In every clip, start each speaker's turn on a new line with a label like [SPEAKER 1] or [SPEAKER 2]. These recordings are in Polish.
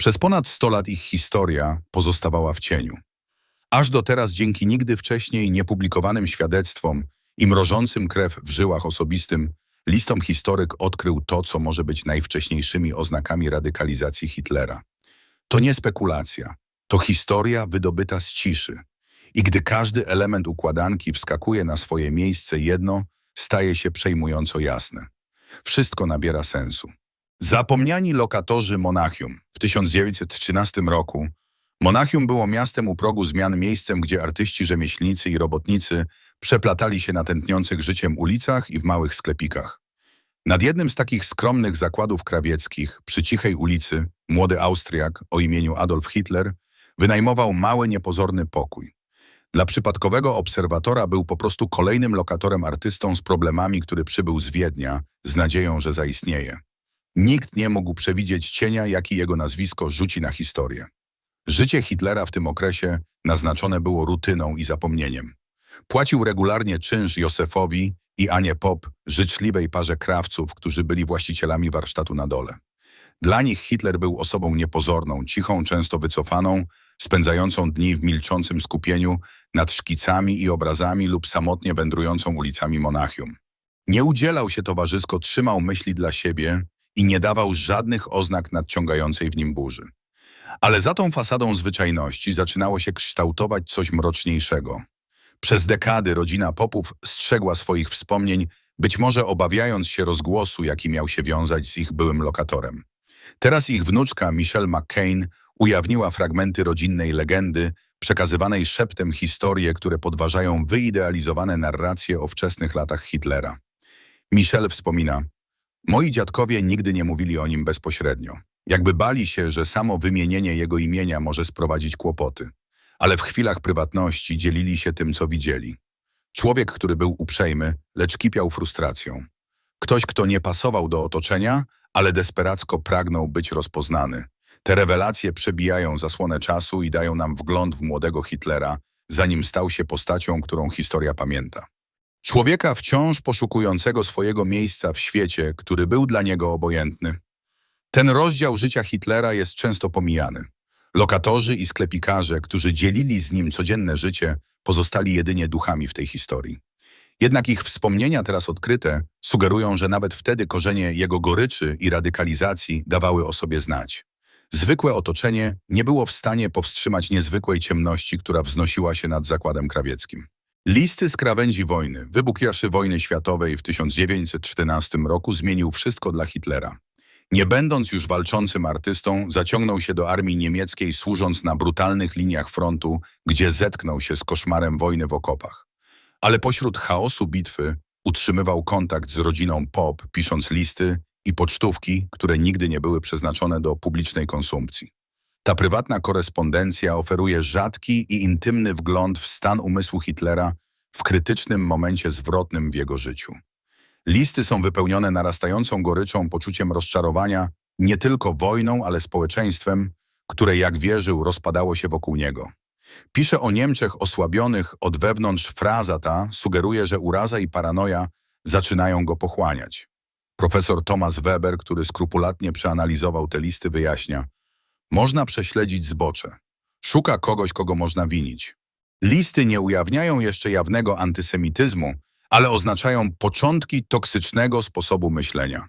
[SPEAKER 1] Przez ponad 100 lat ich historia pozostawała w cieniu. Aż do teraz dzięki nigdy wcześniej niepublikowanym świadectwom i mrożącym krew w żyłach osobistym, listom historyk odkrył to, co może być najwcześniejszymi oznakami radykalizacji Hitlera. To nie spekulacja, to historia wydobyta z ciszy. I gdy każdy element układanki wskakuje na swoje miejsce, jedno staje się przejmująco jasne. Wszystko nabiera sensu. Zapomniani lokatorzy Monachium. W 1913 roku Monachium było miastem u progu zmian, miejscem, gdzie artyści, rzemieślnicy i robotnicy przeplatali się na tętniących życiem ulicach i w małych sklepikach. Nad jednym z takich skromnych zakładów krawieckich, przy cichej ulicy, młody Austriak o imieniu Adolf Hitler wynajmował mały, niepozorny pokój. Dla przypadkowego obserwatora był po prostu kolejnym lokatorem artystą z problemami, który przybył z Wiednia, z nadzieją, że zaistnieje. Nikt nie mógł przewidzieć cienia, jaki jego nazwisko rzuci na historię. Życie Hitlera w tym okresie naznaczone było rutyną i zapomnieniem. Płacił regularnie czynsz Józefowi i Anie Pop, życzliwej parze krawców, którzy byli właścicielami warsztatu na dole. Dla nich Hitler był osobą niepozorną, cichą, często wycofaną, spędzającą dni w milczącym skupieniu nad szkicami i obrazami lub samotnie wędrującą ulicami Monachium. Nie udzielał się towarzysko, trzymał myśli dla siebie i nie dawał żadnych oznak nadciągającej w nim burzy. Ale za tą fasadą zwyczajności zaczynało się kształtować coś mroczniejszego. Przez dekady rodzina Popów strzegła swoich wspomnień, być może obawiając się rozgłosu, jaki miał się wiązać z ich byłym lokatorem. Teraz ich wnuczka Michelle McCain ujawniła fragmenty rodzinnej legendy, przekazywanej szeptem historie, które podważają wyidealizowane narracje o wczesnych latach Hitlera. Michelle wspomina, moi dziadkowie nigdy nie mówili o nim bezpośrednio. Jakby bali się, że samo wymienienie jego imienia może sprowadzić kłopoty. Ale w chwilach prywatności dzielili się tym, co widzieli. Człowiek, który był uprzejmy, lecz kipiał frustracją. Ktoś, kto nie pasował do otoczenia, ale desperacko pragnął być rozpoznany. Te rewelacje przebijają zasłonę czasu i dają nam wgląd w młodego Hitlera, zanim stał się postacią, którą historia pamięta. Człowieka wciąż poszukującego swojego miejsca w świecie, który był dla niego obojętny. Ten rozdział życia Hitlera jest często pomijany. Lokatorzy i sklepikarze, którzy dzielili z nim codzienne życie, pozostali jedynie duchami w tej historii. Jednak ich wspomnienia teraz odkryte sugerują, że nawet wtedy korzenie jego goryczy i radykalizacji dawały o sobie znać. Zwykłe otoczenie nie było w stanie powstrzymać niezwykłej ciemności, która wznosiła się nad zakładem krawieckim. Listy z krawędzi wojny, wybuch I wojny światowej w 1914 roku zmienił wszystko dla Hitlera. Nie będąc już walczącym artystą, zaciągnął się do armii niemieckiej, służąc na brutalnych liniach frontu, gdzie zetknął się z koszmarem wojny w okopach. Ale pośród chaosu bitwy utrzymywał kontakt z rodziną Pop, pisząc listy i pocztówki, które nigdy nie były przeznaczone do publicznej konsumpcji. Ta prywatna korespondencja oferuje rzadki i intymny wgląd w stan umysłu Hitlera w krytycznym momencie zwrotnym w jego życiu. Listy są wypełnione narastającą goryczą, poczuciem rozczarowania nie tylko wojną, ale społeczeństwem, które, jak wierzył, rozpadało się wokół niego. Pisze o Niemczech osłabionych od wewnątrz fraza ta sugeruje, że uraza i paranoja zaczynają go pochłaniać. Profesor Thomas Weber, który skrupulatnie przeanalizował te listy, wyjaśnia Można prześledzić zbocze. Szuka kogoś, kogo można winić. Listy nie ujawniają jeszcze jawnego antysemityzmu, ale oznaczają początki toksycznego sposobu myślenia.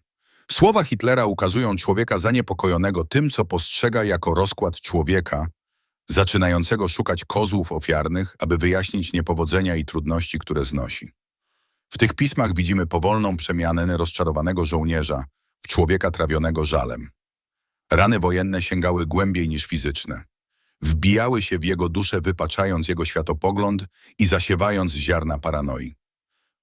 [SPEAKER 1] Słowa Hitlera ukazują człowieka zaniepokojonego tym, co postrzega jako rozkład człowieka, zaczynającego szukać kozłów ofiarnych, aby wyjaśnić niepowodzenia i trudności, które znosi. W tych pismach widzimy powolną przemianę rozczarowanego żołnierza w człowieka trawionego żalem. Rany wojenne sięgały głębiej niż fizyczne. Wbijały się w jego duszę, wypaczając jego światopogląd i zasiewając ziarna paranoi.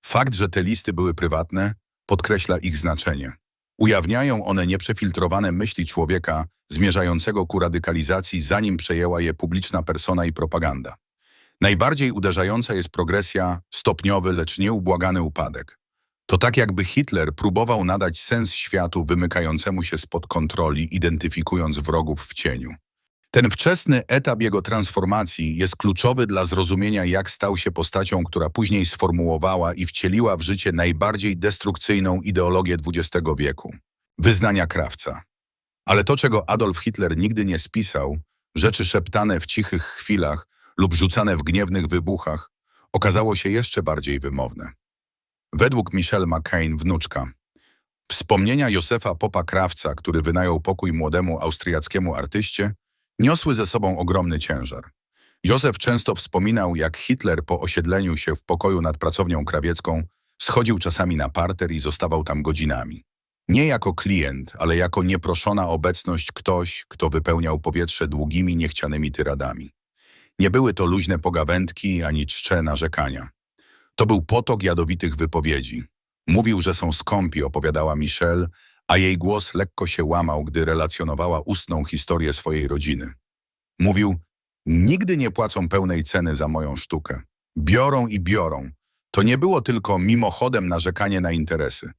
[SPEAKER 1] Fakt, że te listy były prywatne, podkreśla ich znaczenie. Ujawniają one nieprzefiltrowane myśli człowieka zmierzającego ku radykalizacji, zanim przejęła je publiczna persona i propaganda. Najbardziej uderzająca jest progresja, stopniowy, lecz nieubłagany upadek. To tak jakby Hitler próbował nadać sens światu wymykającemu się spod kontroli, identyfikując wrogów w cieniu. Ten wczesny etap jego transformacji jest kluczowy dla zrozumienia, jak stał się postacią, która później sformułowała i wcieliła w życie najbardziej destrukcyjną ideologię XX wieku wyznania krawca. Ale to, czego Adolf Hitler nigdy nie spisał, rzeczy szeptane w cichych chwilach lub rzucane w gniewnych wybuchach, okazało się jeszcze bardziej wymowne. Według Michelle McCain, wnuczka, wspomnienia Józefa Popa Krawca, który wynajął pokój młodemu austriackiemu artyście, niosły ze sobą ogromny ciężar. Józef często wspominał, jak Hitler po osiedleniu się w pokoju nad pracownią krawiecką schodził czasami na parter i zostawał tam godzinami. Nie jako klient, ale jako nieproszona obecność ktoś, kto wypełniał powietrze długimi, niechcianymi tyradami. Nie były to luźne pogawędki ani czcze narzekania. To był potok jadowitych wypowiedzi. Mówił, że są skąpi, opowiadała Michelle, a jej głos lekko się łamał, gdy relacjonowała ustną historię swojej rodziny. Mówił, nigdy nie płacą pełnej ceny za moją sztukę. Biorą i biorą. To nie było tylko mimochodem narzekanie na interesy.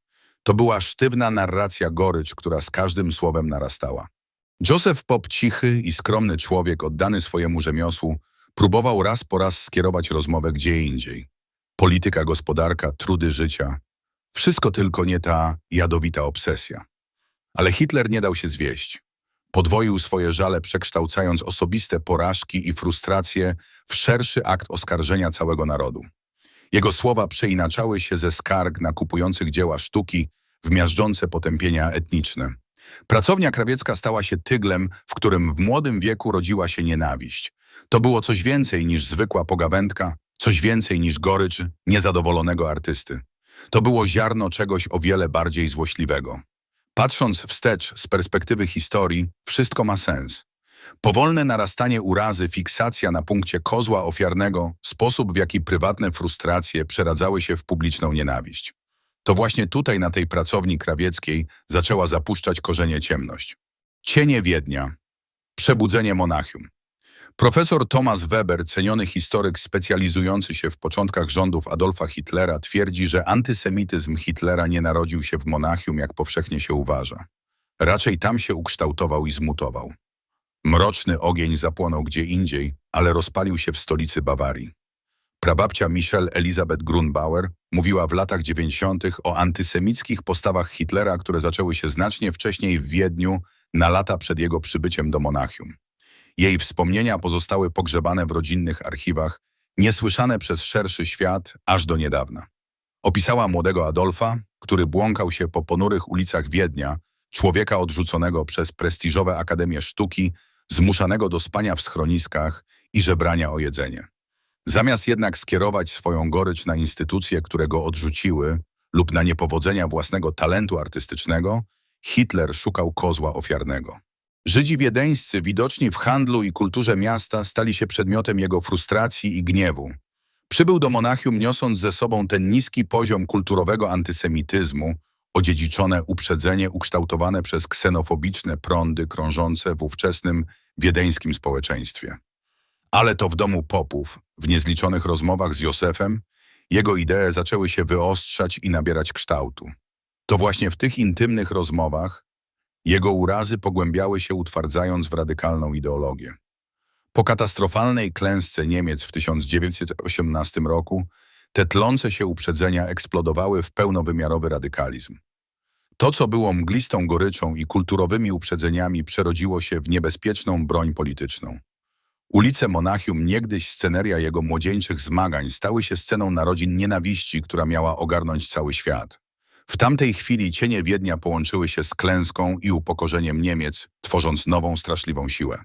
[SPEAKER 1] To była sztywna narracja gorycz, która z każdym słowem narastała. Joseph Pop, cichy i skromny człowiek oddany swojemu rzemiosłu, próbował raz po raz skierować rozmowę gdzie indziej. Polityka, gospodarka, trudy życia. Wszystko tylko nie ta jadowita obsesja. Ale Hitler nie dał się zwieść. Podwoił swoje żale, przekształcając osobiste porażki i frustracje w szerszy akt oskarżenia całego narodu. Jego słowa przeinaczały się ze skarg na kupujących dzieła sztuki w miażdżące potępienia etniczne. Pracownia krawiecka stała się tyglem, w którym w młodym wieku rodziła się nienawiść. To było coś więcej niż zwykła pogawędka, coś więcej niż gorycz niezadowolonego artysty. To było ziarno czegoś o wiele bardziej złośliwego. Patrząc wstecz z perspektywy historii, wszystko ma sens. Powolne narastanie urazy, fiksacja na punkcie kozła ofiarnego, sposób w jaki prywatne frustracje przeradzały się w publiczną nienawiść. To właśnie tutaj, na tej pracowni krawieckiej, zaczęła zapuszczać korzenie ciemność. Cienie Wiednia. Przebudzenie Monachium. Profesor Thomas Weber, ceniony historyk specjalizujący się w początkach rządów Adolfa Hitlera, twierdzi, że antysemityzm Hitlera nie narodził się w Monachium, jak powszechnie się uważa. Raczej tam się ukształtował i zmutował. Mroczny ogień zapłonął gdzie indziej, ale rozpalił się w stolicy Bawarii. Prababcia Michelle Elizabeth Grunbauer mówiła w latach 90. o antysemickich postawach Hitlera, które zaczęły się znacznie wcześniej w Wiedniu, na lata przed jego przybyciem do Monachium. Jej wspomnienia pozostały pogrzebane w rodzinnych archiwach, niesłyszane przez szerszy świat aż do niedawna. Opisała młodego Adolfa, który błąkał się po ponurych ulicach Wiednia, człowieka odrzuconego przez prestiżowe akademie sztuki, zmuszanego do spania w schroniskach i żebrania o jedzenie. Zamiast jednak skierować swoją gorycz na instytucje, które go odrzuciły, lub na niepowodzenia własnego talentu artystycznego, Hitler szukał kozła ofiarnego. Żydzi wiedeńscy, widoczni w handlu i kulturze miasta, stali się przedmiotem jego frustracji i gniewu. Przybył do Monachium niosąc ze sobą ten niski poziom kulturowego antysemityzmu, odziedziczone uprzedzenie ukształtowane przez ksenofobiczne prądy krążące w ówczesnym wiedeńskim społeczeństwie. Ale to w domu popów, w niezliczonych rozmowach z Józefem, jego idee zaczęły się wyostrzać i nabierać kształtu. To właśnie w tych intymnych rozmowach jego urazy pogłębiały się utwardzając w radykalną ideologię. Po katastrofalnej klęsce Niemiec w 1918 roku te tlące się uprzedzenia eksplodowały w pełnowymiarowy radykalizm. To, co było mglistą goryczą i kulturowymi uprzedzeniami, przerodziło się w niebezpieczną broń polityczną. Ulice Monachium, niegdyś sceneria jego młodzieńczych zmagań, stały się sceną narodzin nienawiści, która miała ogarnąć cały świat. W tamtej chwili cienie Wiednia połączyły się z klęską i upokorzeniem Niemiec, tworząc nową, straszliwą siłę.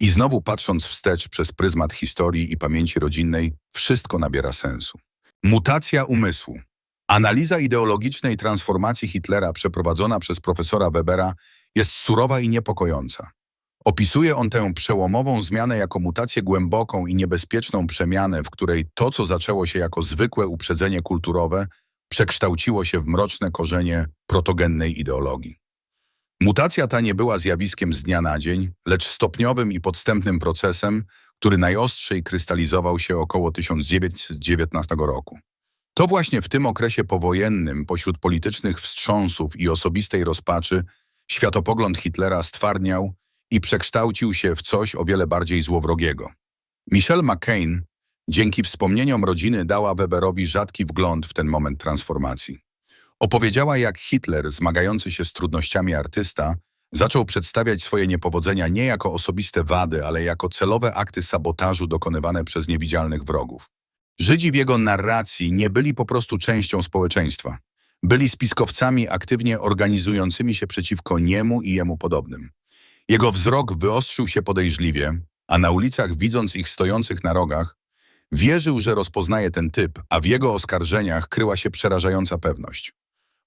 [SPEAKER 1] I znowu patrząc wstecz przez pryzmat historii i pamięci rodzinnej, wszystko nabiera sensu. Mutacja umysłu. Analiza ideologicznej transformacji Hitlera przeprowadzona przez profesora Webera jest surowa i niepokojąca. Opisuje on tę przełomową zmianę jako mutację głęboką i niebezpieczną przemianę, w której to, co zaczęło się jako zwykłe uprzedzenie kulturowe, przekształciło się w mroczne korzenie protogennej ideologii. Mutacja ta nie była zjawiskiem z dnia na dzień, lecz stopniowym i podstępnym procesem, który najostrzej krystalizował się około 1919 roku. To właśnie w tym okresie powojennym, pośród politycznych wstrząsów i osobistej rozpaczy, światopogląd Hitlera stwardniał i przekształcił się w coś o wiele bardziej złowrogiego. Michelle McCain dzięki wspomnieniom rodziny dała Weberowi rzadki wgląd w ten moment transformacji. Opowiedziała, jak Hitler, zmagający się z trudnościami artysta, Zaczął przedstawiać swoje niepowodzenia nie jako osobiste wady, ale jako celowe akty sabotażu dokonywane przez niewidzialnych wrogów. Żydzi w jego narracji nie byli po prostu częścią społeczeństwa. Byli spiskowcami aktywnie organizującymi się przeciwko niemu i jemu podobnym. Jego wzrok wyostrzył się podejrzliwie, a na ulicach, widząc ich stojących na rogach, wierzył, że rozpoznaje ten typ, a w jego oskarżeniach kryła się przerażająca pewność.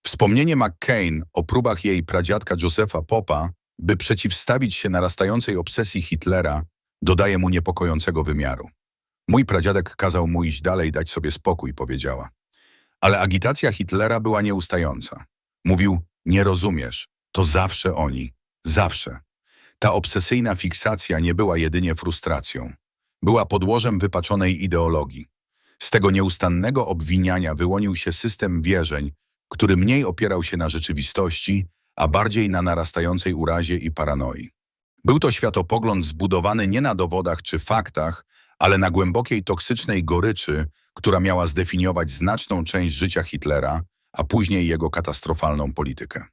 [SPEAKER 1] Wspomnienie McCain o próbach jej pradziadka Josepha Popa, by przeciwstawić się narastającej obsesji Hitlera, dodaje mu niepokojącego wymiaru. Mój pradziadek kazał mu iść dalej, dać sobie spokój, powiedziała. Ale agitacja Hitlera była nieustająca. Mówił, nie rozumiesz, to zawsze oni, zawsze. Ta obsesyjna fiksacja nie była jedynie frustracją. Była podłożem wypaczonej ideologii. Z tego nieustannego obwiniania wyłonił się system wierzeń, który mniej opierał się na rzeczywistości, a bardziej na narastającej urazie i paranoi. Był to światopogląd zbudowany nie na dowodach czy faktach, ale na głębokiej toksycznej goryczy, która miała zdefiniować znaczną część życia Hitlera, a później jego katastrofalną politykę.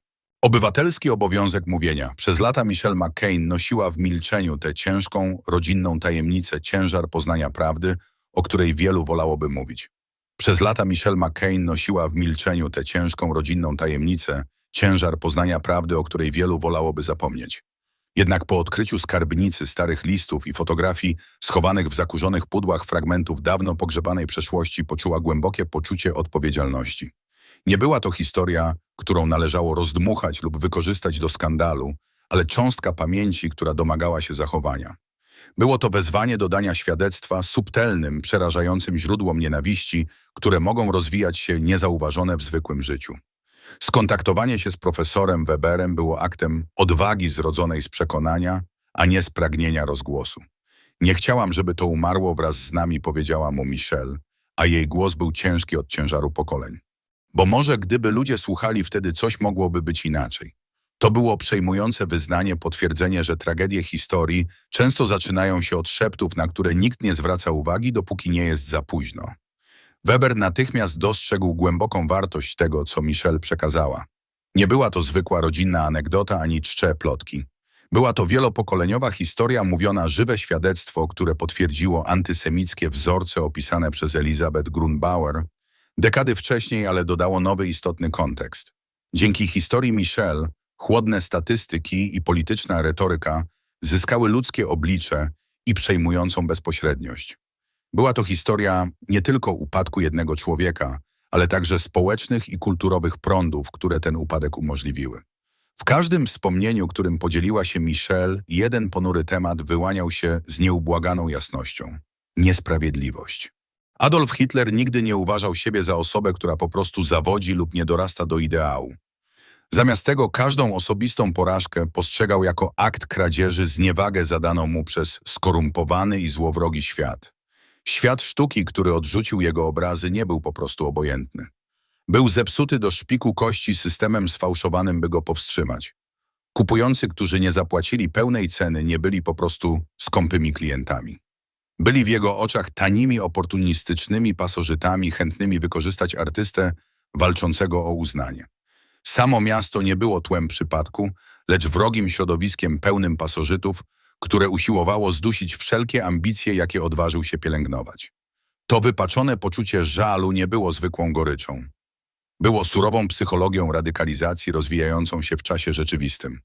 [SPEAKER 1] Obywatelski obowiązek mówienia. Przez lata Michelle McCain nosiła w milczeniu tę ciężką, rodzinną tajemnicę, ciężar poznania prawdy, o której wielu wolałoby mówić. Przez lata Michelle McCain nosiła w milczeniu tę ciężką, rodzinną tajemnicę, ciężar poznania prawdy, o której wielu wolałoby zapomnieć. Jednak po odkryciu skarbnicy starych listów i fotografii schowanych w zakurzonych pudłach fragmentów dawno pogrzebanej przeszłości poczuła głębokie poczucie odpowiedzialności. Nie była to historia, którą należało rozdmuchać lub wykorzystać do skandalu, ale cząstka pamięci, która domagała się zachowania. Było to wezwanie do dania świadectwa subtelnym, przerażającym źródłom nienawiści, które mogą rozwijać się niezauważone w zwykłym życiu. Skontaktowanie się z profesorem Weberem było aktem odwagi zrodzonej z przekonania, a nie z pragnienia rozgłosu. Nie chciałam, żeby to umarło wraz z nami, powiedziała mu Michelle, a jej głos był ciężki od ciężaru pokoleń. Bo może gdyby ludzie słuchali wtedy, coś mogłoby być inaczej. To było przejmujące wyznanie, potwierdzenie, że tragedie historii często zaczynają się od szeptów, na które nikt nie zwraca uwagi, dopóki nie jest za późno. Weber natychmiast dostrzegł głęboką wartość tego, co Michelle przekazała. Nie była to zwykła rodzinna anegdota ani czcze plotki. Była to wielopokoleniowa historia mówiona żywe świadectwo, które potwierdziło antysemickie wzorce opisane przez Elizabeth Grunbauer dekady wcześniej, ale dodało nowy istotny kontekst. Dzięki historii Michelle chłodne statystyki i polityczna retoryka zyskały ludzkie oblicze i przejmującą bezpośredniość. Była to historia nie tylko upadku jednego człowieka, ale także społecznych i kulturowych prądów, które ten upadek umożliwiły. W każdym wspomnieniu, którym podzieliła się Michelle, jeden ponury temat wyłaniał się z nieubłaganą jasnością. Niesprawiedliwość. Adolf Hitler nigdy nie uważał siebie za osobę, która po prostu zawodzi lub nie dorasta do ideału. Zamiast tego każdą osobistą porażkę postrzegał jako akt kradzieży zniewagę zadaną mu przez skorumpowany i złowrogi świat. Świat sztuki, który odrzucił jego obrazy, nie był po prostu obojętny. Był zepsuty do szpiku kości systemem sfałszowanym, by go powstrzymać. Kupujący, którzy nie zapłacili pełnej ceny, nie byli po prostu skąpymi klientami. Byli w jego oczach tanimi, oportunistycznymi pasożytami, chętnymi wykorzystać artystę walczącego o uznanie. Samo miasto nie było tłem przypadku, lecz wrogim środowiskiem pełnym pasożytów, które usiłowało zdusić wszelkie ambicje, jakie odważył się pielęgnować. To wypaczone poczucie żalu nie było zwykłą goryczą. Było surową psychologią radykalizacji rozwijającą się w czasie rzeczywistym.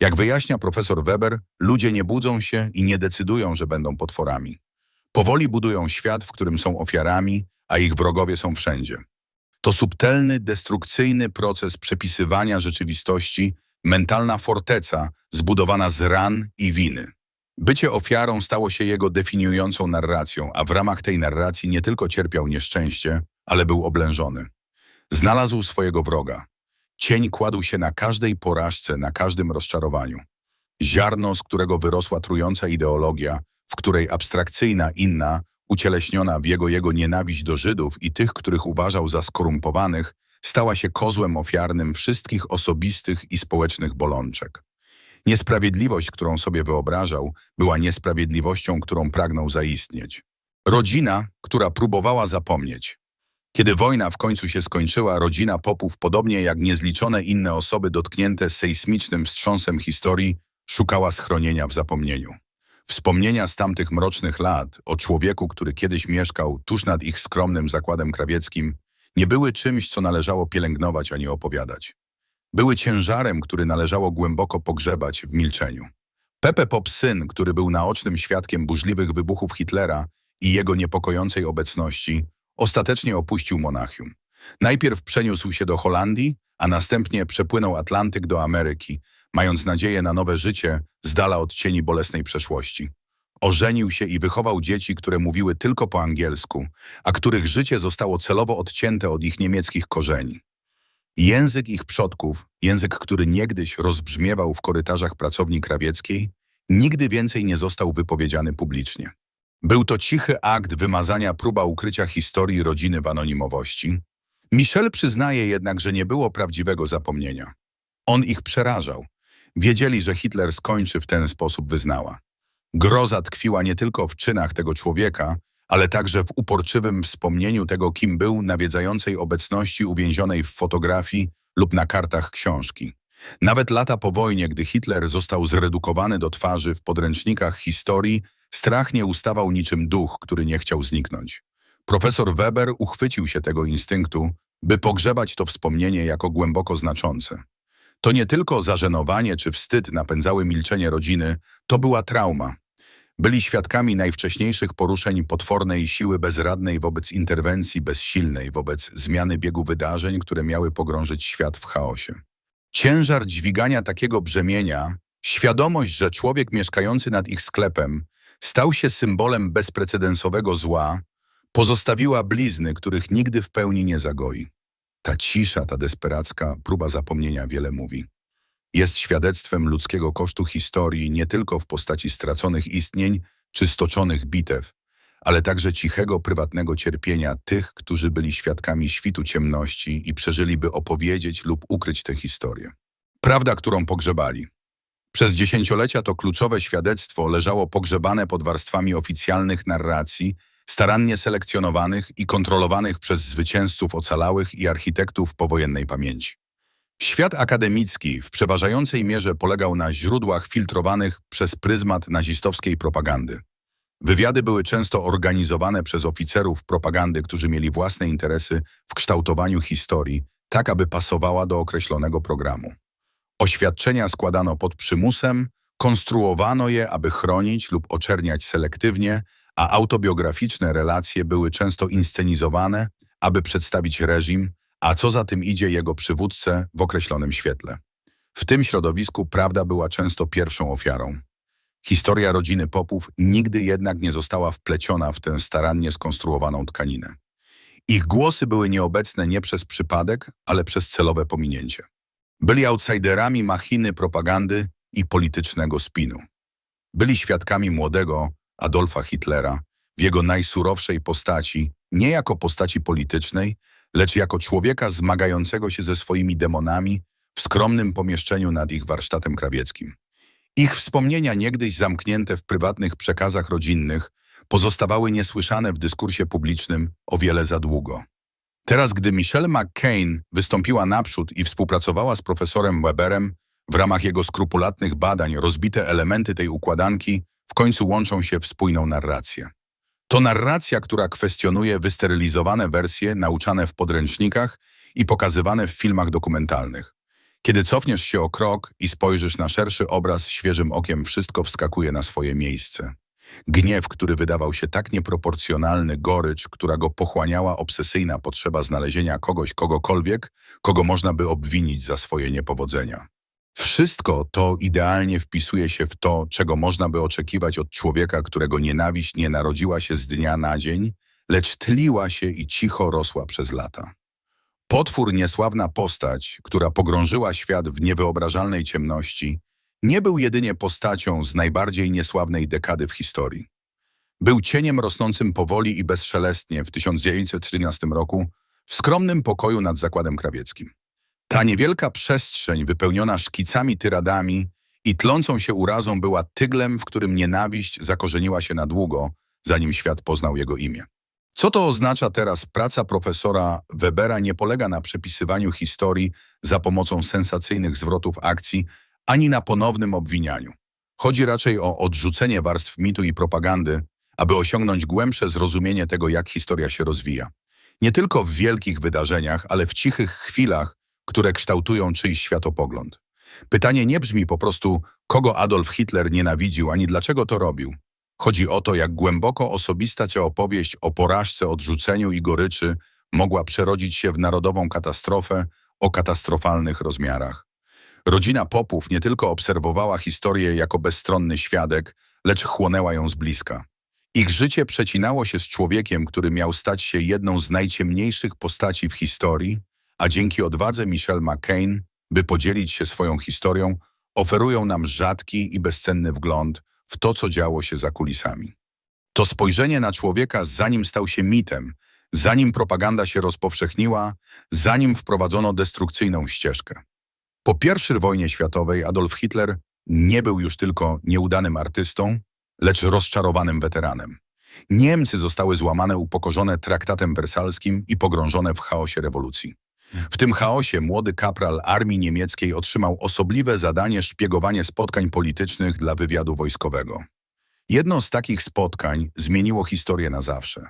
[SPEAKER 1] Jak wyjaśnia profesor Weber, ludzie nie budzą się i nie decydują, że będą potworami. Powoli budują świat, w którym są ofiarami, a ich wrogowie są wszędzie. To subtelny, destrukcyjny proces przepisywania rzeczywistości, mentalna forteca zbudowana z ran i winy. Bycie ofiarą stało się jego definiującą narracją, a w ramach tej narracji nie tylko cierpiał nieszczęście, ale był oblężony. Znalazł swojego wroga. Cień kładł się na każdej porażce, na każdym rozczarowaniu. Ziarno, z którego wyrosła trująca ideologia, w której abstrakcyjna inna ucieleśniona w jego jego nienawiść do Żydów i tych, których uważał za skorumpowanych, stała się kozłem ofiarnym wszystkich osobistych i społecznych bolączek. Niesprawiedliwość, którą sobie wyobrażał, była niesprawiedliwością, którą pragnął zaistnieć. Rodzina, która próbowała zapomnieć. Kiedy wojna w końcu się skończyła, rodzina Popów, podobnie jak niezliczone inne osoby dotknięte sejsmicznym wstrząsem historii, szukała schronienia w zapomnieniu. Wspomnienia z tamtych mrocznych lat o człowieku, który kiedyś mieszkał tuż nad ich skromnym zakładem krawieckim, nie były czymś, co należało pielęgnować ani opowiadać. Były ciężarem, który należało głęboko pogrzebać w milczeniu. Pepe Pop syn, który był naocznym świadkiem burzliwych wybuchów Hitlera i jego niepokojącej obecności, ostatecznie opuścił Monachium. Najpierw przeniósł się do Holandii, a następnie przepłynął Atlantyk do Ameryki, mając nadzieję na nowe życie z dala od cieni bolesnej przeszłości. Ożenił się i wychował dzieci, które mówiły tylko po angielsku, a których życie zostało celowo odcięte od ich niemieckich korzeni. Język ich przodków, język, który niegdyś rozbrzmiewał w korytarzach pracowni krawieckiej, nigdy więcej nie został wypowiedziany publicznie. Był to cichy akt wymazania, próba ukrycia historii rodziny w anonimowości. Michel przyznaje jednak, że nie było prawdziwego zapomnienia. On ich przerażał. Wiedzieli, że Hitler skończy w ten sposób, wyznała. Groza tkwiła nie tylko w czynach tego człowieka, ale także w uporczywym wspomnieniu tego, kim był, nawiedzającej obecności uwięzionej w fotografii lub na kartach książki. Nawet lata po wojnie, gdy Hitler został zredukowany do twarzy w podręcznikach historii, strach nie ustawał niczym duch, który nie chciał zniknąć. Profesor Weber uchwycił się tego instynktu, by pogrzebać to wspomnienie jako głęboko znaczące. To nie tylko zażenowanie czy wstyd napędzały milczenie rodziny, to była trauma. Byli świadkami najwcześniejszych poruszeń potwornej siły bezradnej wobec interwencji bezsilnej, wobec zmiany biegu wydarzeń, które miały pogrążyć świat w chaosie. Ciężar dźwigania takiego brzemienia, świadomość, że człowiek mieszkający nad ich sklepem stał się symbolem bezprecedensowego zła, pozostawiła blizny, których nigdy w pełni nie zagoi. Ta cisza, ta desperacka próba zapomnienia wiele mówi. Jest świadectwem ludzkiego kosztu historii nie tylko w postaci straconych istnień czy stoczonych bitew, ale także cichego, prywatnego cierpienia tych, którzy byli świadkami świtu ciemności i przeżyliby opowiedzieć lub ukryć tę historię. Prawda, którą pogrzebali. Przez dziesięciolecia to kluczowe świadectwo leżało pogrzebane pod warstwami oficjalnych narracji, starannie selekcjonowanych i kontrolowanych przez zwycięzców ocalałych i architektów powojennej pamięci. Świat akademicki w przeważającej mierze polegał na źródłach filtrowanych przez pryzmat nazistowskiej propagandy. Wywiady były często organizowane przez oficerów propagandy, którzy mieli własne interesy w kształtowaniu historii, tak aby pasowała do określonego programu. Oświadczenia składano pod przymusem, konstruowano je, aby chronić lub oczerniać selektywnie, a autobiograficzne relacje były często inscenizowane, aby przedstawić reżim, a co za tym idzie jego przywódcę w określonym świetle. W tym środowisku prawda była często pierwszą ofiarą. Historia rodziny Popów nigdy jednak nie została wpleciona w tę starannie skonstruowaną tkaninę. Ich głosy były nieobecne nie przez przypadek, ale przez celowe pominięcie. Byli outsiderami machiny propagandy i politycznego spinu. Byli świadkami młodego Adolfa Hitlera w jego najsurowszej postaci, nie jako postaci politycznej, lecz jako człowieka zmagającego się ze swoimi demonami w skromnym pomieszczeniu nad ich warsztatem krawieckim. Ich wspomnienia, niegdyś zamknięte w prywatnych przekazach rodzinnych, pozostawały niesłyszane w dyskursie publicznym o wiele za długo. Teraz, gdy Michelle McCain wystąpiła naprzód i współpracowała z profesorem Weberem, w ramach jego skrupulatnych badań rozbite elementy tej układanki końcu łączą się w spójną narrację. To narracja, która kwestionuje wysterylizowane wersje nauczane w podręcznikach i pokazywane w filmach dokumentalnych. Kiedy cofniesz się o krok i spojrzysz na szerszy obraz świeżym okiem, wszystko wskakuje na swoje miejsce. Gniew, który wydawał się tak nieproporcjonalny, gorycz, która go pochłaniała obsesyjna potrzeba znalezienia kogoś, kogokolwiek, kogo można by obwinić za swoje niepowodzenia. Wszystko to idealnie wpisuje się w to, czego można by oczekiwać od człowieka, którego nienawiść nie narodziła się z dnia na dzień, lecz tliła się i cicho rosła przez lata. Potwór niesławna postać, która pogrążyła świat w niewyobrażalnej ciemności, nie był jedynie postacią z najbardziej niesławnej dekady w historii. Był cieniem rosnącym powoli i bezszelestnie w 1913 roku w skromnym pokoju nad zakładem krawieckim. Ta niewielka przestrzeń wypełniona szkicami tyradami i tlącą się urazą była tyglem, w którym nienawiść zakorzeniła się na długo, zanim świat poznał jego imię. Co to oznacza teraz? Praca profesora Webera nie polega na przepisywaniu historii za pomocą sensacyjnych zwrotów akcji, ani na ponownym obwinianiu. Chodzi raczej o odrzucenie warstw mitu i propagandy, aby osiągnąć głębsze zrozumienie tego, jak historia się rozwija. Nie tylko w wielkich wydarzeniach, ale w cichych chwilach, które kształtują czyjś światopogląd. Pytanie nie brzmi po prostu, kogo Adolf Hitler nienawidził, ani dlaczego to robił. Chodzi o to, jak głęboko osobista ta opowieść o porażce, odrzuceniu i goryczy mogła przerodzić się w narodową katastrofę o katastrofalnych rozmiarach. Rodzina Popów nie tylko obserwowała historię jako bezstronny świadek, lecz chłonęła ją z bliska. Ich życie przecinało się z człowiekiem, który miał stać się jedną z najciemniejszych postaci w historii, a dzięki odwadze Michelle McCain, by podzielić się swoją historią, oferują nam rzadki i bezcenny wgląd w to, co działo się za kulisami. To spojrzenie na człowieka, zanim stał się mitem, zanim propaganda się rozpowszechniła, zanim wprowadzono destrukcyjną ścieżkę. Po I wojnie światowej Adolf Hitler nie był już tylko nieudanym artystą, lecz rozczarowanym weteranem. Niemcy zostały złamane, upokorzone traktatem wersalskim i pogrążone w chaosie rewolucji. W tym chaosie młody kapral armii niemieckiej otrzymał osobliwe zadanie szpiegowanie spotkań politycznych dla wywiadu wojskowego. Jedno z takich spotkań zmieniło historię na zawsze.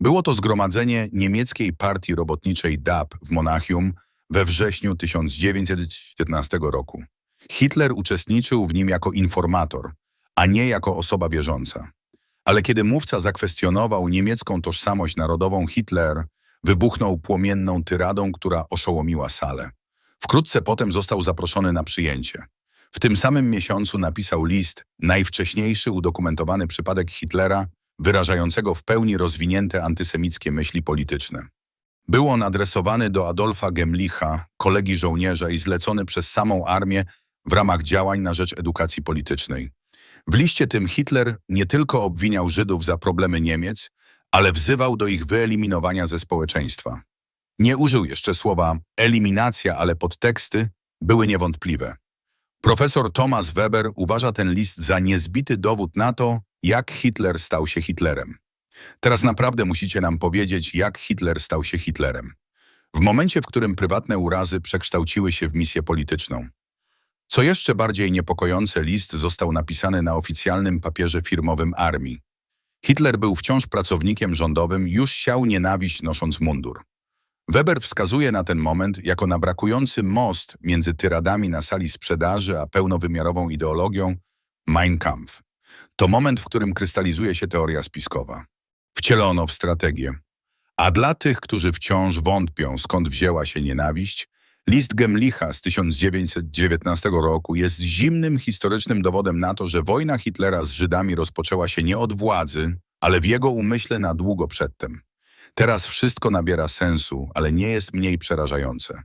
[SPEAKER 1] Było to zgromadzenie niemieckiej partii robotniczej DAP w Monachium we wrześniu 1915 roku. Hitler uczestniczył w nim jako informator, a nie jako osoba wierząca. Ale kiedy mówca zakwestionował niemiecką tożsamość narodową, Hitler wybuchnął płomienną tyradą, która oszołomiła salę. Wkrótce potem został zaproszony na przyjęcie. W tym samym miesiącu napisał list, najwcześniejszy udokumentowany przypadek Hitlera, wyrażającego w pełni rozwinięte antysemickie myśli polityczne. Był on adresowany do Adolfa Gemlicha, kolegi żołnierza i zlecony przez samą armię w ramach działań na rzecz edukacji politycznej. W liście tym Hitler nie tylko obwiniał Żydów za problemy Niemiec, ale wzywał do ich wyeliminowania ze społeczeństwa. Nie użył jeszcze słowa eliminacja, ale podteksty były niewątpliwe. Profesor Thomas Weber uważa ten list za niezbity dowód na to, jak Hitler stał się Hitlerem. Teraz naprawdę musicie nam powiedzieć, jak Hitler stał się Hitlerem. W momencie, w którym prywatne urazy przekształciły się w misję polityczną. Co jeszcze bardziej niepokojące, list został napisany na oficjalnym papierze firmowym armii. Hitler był wciąż pracownikiem rządowym, już siał nienawiść nosząc mundur. Weber wskazuje na ten moment jako na brakujący most między tyradami na sali sprzedaży a pełnowymiarową ideologią Mein Kampf. To moment, w którym krystalizuje się teoria spiskowa. Wcielono w strategię. A dla tych, którzy wciąż wątpią, skąd wzięła się nienawiść, list Gemlicha z 1919 roku jest zimnym historycznym dowodem na to, że wojna Hitlera z Żydami rozpoczęła się nie od władzy, ale w jego umyśle na długo przedtem. Teraz wszystko nabiera sensu, ale nie jest mniej przerażające.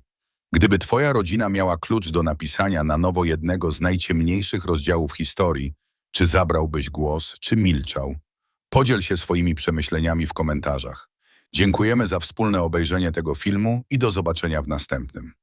[SPEAKER 1] Gdyby twoja rodzina miała klucz do napisania na nowo jednego z najciemniejszych rozdziałów historii, czy zabrałbyś głos, czy milczał? Podziel się swoimi przemyśleniami w komentarzach. Dziękujemy za wspólne obejrzenie tego filmu i do zobaczenia w następnym.